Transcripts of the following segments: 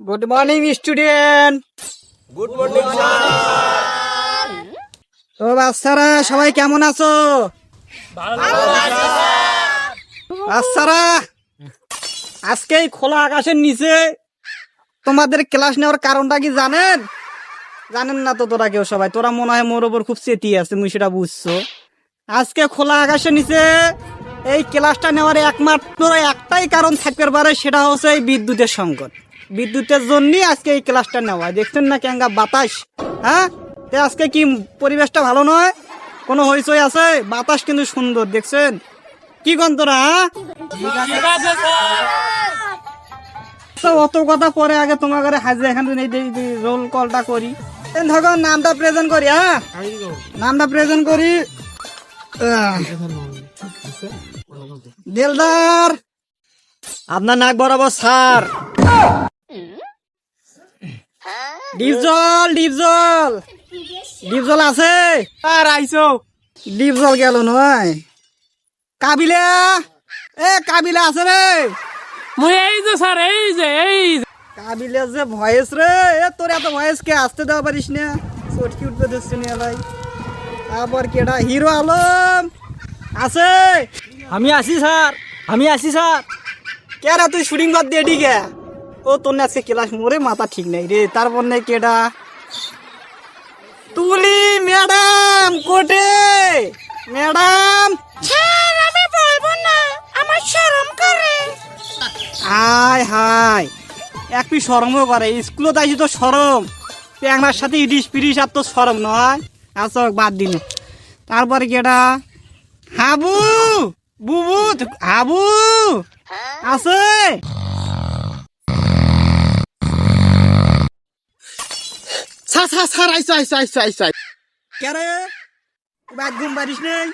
Good morning student good morning তো বাচ্চারা সবাই কেমন আছো? বাচ্চারা আজকে এই খোলা আকাশের নিচে তোমাদের ক্লাস নেওয়ার কারণটা কি জানেন? জানেন না তো তোরা কেউ সবাই। তোরা মনে হয় মোর ওপর খুব চেতি আছে মুই সেটা বুঝছ। আজকে খোলা আকাশের নিচে এই ক্লাসটা নেওয়ার একমাত্র একটাই কারণ থাকতে পারে সেটা হচ্ছে এই বিদ্যুতের সংকট। বিদ্যুতের জন্যই আজকে এই ক্লাসটা নেওয়া। দেখছেন না কেঙ্গা বাতাস? হ্যাঁ? তে আজকে কি পরিবেশটা ভালো নয়? কোনো হইচই আছে? বাতাস কিন্তু সুন্দর, দেখছেন? কি গন্তরা তো অত কথা পরে আগে তোমার ঘরে হাজিরা এখানে রোল কলটা করি। ধরো নামটা প্রেজেন্ট করি হ্যাঁ? নামটা প্রেজেন্ট করি। দিলদার। আপনার নাক বরাবর স্যার ডিপজল ডিপজল। ডিপজল আছে? আর আইসো ডিপজল গেল নয়। কাবিলা? এ কাবিলা আছে রে। মুই এই যে স্যার এই যে এই যে। কাবিলা যে ভয়েস রে। এ তোর এত ভয়েস কে? আসতে দেওয়া পারিস না। চটকি উঠবে দিচ্ছে না ভাই তারপর কেডা? হিরো আলম। আছে? আমি আছি স্যার। আমি আছি স্যার। কে তুই শুটিং বাদ দিয়ে ডিগে ও তোর না আজকে ক্লাস মোরে মাথা ঠিক নাই রে তারপর নেই কেডা? তুলি ম্যাডাম কোটে! ম্যাডাম! আমি বলব না আমার শরম করে। হাই হাই এক পি সরমও করে স্কুলত আইসি তো সরম প্যাংনার সাথে ইডিস পিরিস আর তো সরম নয়। আচ্ছা বাদ দিন। তারপরে কেডা? হাবু! বুবু হাবু! আছে? স্যার স্যার আইসো আইসো আইসো আইসো কে রে বাদ ঘুম পারিস নেই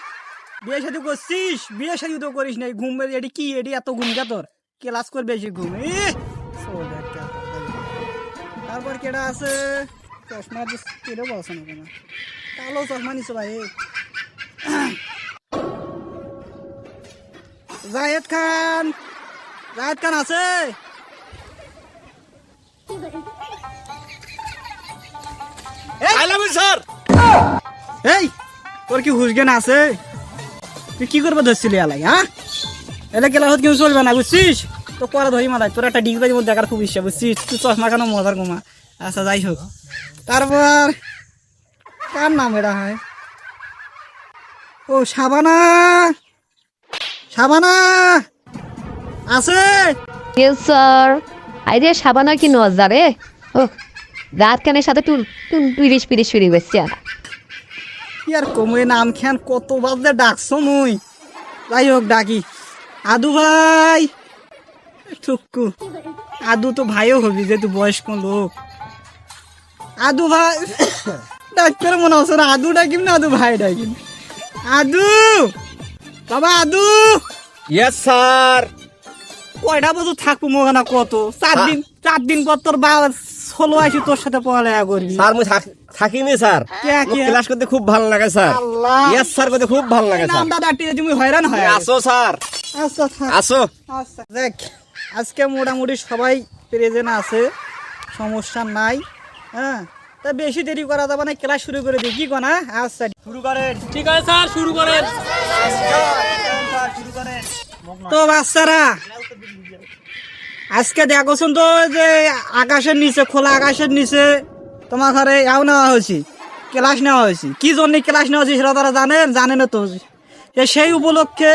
বিয়ে শাদি করছিস বিয়ে শাদি তো করিস নাই ঘুম এটি কি এটি এত ঘুম কে তোর ক্লাস কর বেশি ঘুম। তারপর কেডা আছে চশমা কেডে বলছে না কেন কালো চশমা নিছো ভাই জায়েদ খান জায়েদ খান আছে আই লাভ ইউ স্যার। এই তোর কি হুশ জ্ঞান আছে? তুই কি করবে ধরছিলি আলাই হ্যাঁ? এলে ক্লাসত কেউ চলবে না বুঝছিস? তো পরে ধরি মালাই তোর একটা ডিগবাজির মধ্যে দেখার খুব ইচ্ছা বুঝছিস? তুই চশমা কেন মজার কমা আচ্ছা যাই হোক। তারপর কার নাম এটা হয়? ও সাবানা! সাবানা! আছে? ইয়েস স্যার আইরে সাবানা কি নজারে ও রাত কানের সাথে টুল টুন টুইরিশ পিরিশ ফিরি বেসছে কি আর কমে নাম খেন কত বাজে ডাকছো মুই। যাই হোক ডাকি। আদু ভাই। টুকু আদু তো ভাইও হবি যেহেতু বয়স্ক লোক। আদু ভাই। ডাক্তার মনে হচ্ছে আদু ডাকিম না আদু ভাই ডাকিম। আদু! বাবা আদু! ইয়েস স্যার কয়টা বছর থাকব মোগানা কত? চার দিন চার দিন পর তোর বাবা ষোলো আইসি তোর সাথে পড়ালেখা করবি স্যার মুই থাক- স্যার? ক্লাস করতে খুব ভালো লাগে স্যার। ইয়েস স্যার করতে খুব ভালো লাগে স্যার। ডাক্তার তুমি হয়রান হয় আসো স্যার। আসো আচ্ছা দেখ আজকে মোটামুটি সবাই প্রেজেন্ট আছে সমস্যা নাই হ্যাঁ? তা বেশি দেরি করা যাবে না ক্লাস শুরু করে দিই। কি কনা? আচ্ছা। শুরু করেন। ঠিক আছে স্যার শুরু করেন। তো বাচ্চারা আজকে দেখোছেন তো যে আকাশের নিচে, খোলা আকাশের নিচে তোমার ঘরে এও নেওয়া হয়েছে, ক্লাস নেওয়া হয়েছে। কি জন্য ক্লাস নেওয়া হয়েছে সেটা তারা জানেন? জানে না তো। সেই উপলক্ষে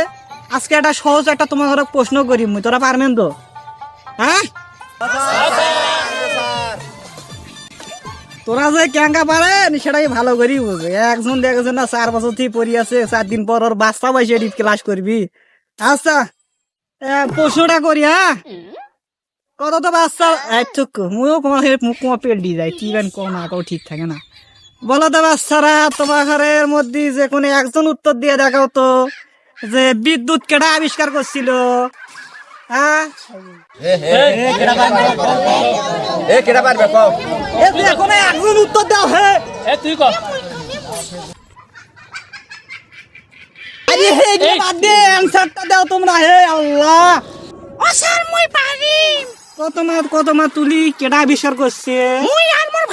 আজকে একটা সহজ একটা তোমার ঘরে প্রশ্ন করি মুই তোরা পারবেন তো? হ্যাঁ? তোরা যে ক্যাঙ্কা পারেন, সেটাই ভালো করি বুঝে। একজন দেখেছে না, চার বছর থেকে পড়ি আছে, চার দিন পর ওর বাচ্চা বসে এটি ক্লাস করবি। আচ্ছা প্রশ্নটা করি হ্যাঁ? কত তো বাচ্চা একটুকু মুও মুখ তোমার পেট দিয়ে যায় কি বেন না কেউ ঠিক থাকে না। বলো তো বাচ্চারা তোমার ঘরের মধ্যে যে কোনো একজন উত্তর দিয়ে দেখাও তো যে বিদ্যুৎ কেটা আবিষ্কার করছিল? হ্যাঁ এ কেটা পারবে? কও? এ যে কোনো একজন উত্তর দাও এ তুই কর আরে হে বাদ দে অ্যানসারটা দাও তোমরা হে আল্লাহ। ও স্যার মুই পারি। কত মাছ কত মাত তুলি কেডা আবিষ্কার করছে? মুই আর মোর